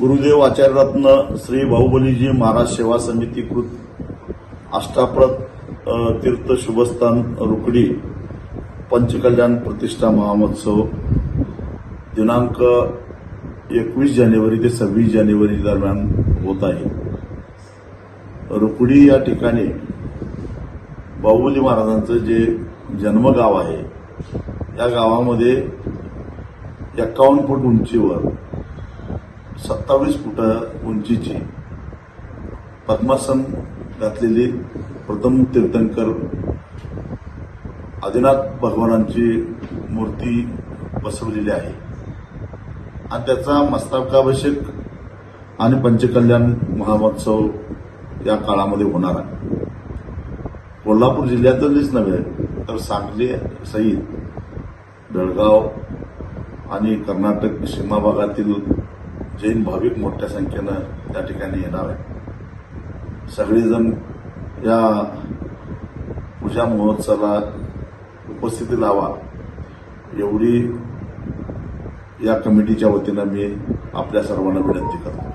गुरुदेव आचार्यरत्न श्री बाहुबलीजी महाराज सेवा समितीकृत अष्टाप्रत तीर्थ शुभस्थान रुकडी पंचकल्याण प्रतिष्ठा महामहोत्सव दिनांक एकवीस जानेवारी ते सव्वीस जानेवारी दरम्यान होत आहे. रुकडी या ठिकाणी बाहुबली महाराजांचं जे जन्मगाव आहे या गावामध्ये एक्कावन्न फूट उंचीवर सत्तावीस फुट उंचीची पद्मासन घातलेली प्रथम तीर्थंकर आदिनाथ भगवानांची मूर्ती बसवलेली आहे. आणि त्याचा मस्ताकाभिषेक आणि पंचकल्याण महामहोत्सव या काळामध्ये होणार आहे. कोल्हापूर जिल्ह्यातच नव्हे तर सांगली सहित बेळगाव आणि कर्नाटक सीमा भागातील जैन भाविक मोठ्या संख्येनं त्या ठिकाणी येणार आहे सगळेजण या पूजा महोत्सवाला उपस्थिती लावा. एवढी या कमिटीच्या वतीनं मी आपल्या सर्वांना विनंती करतो.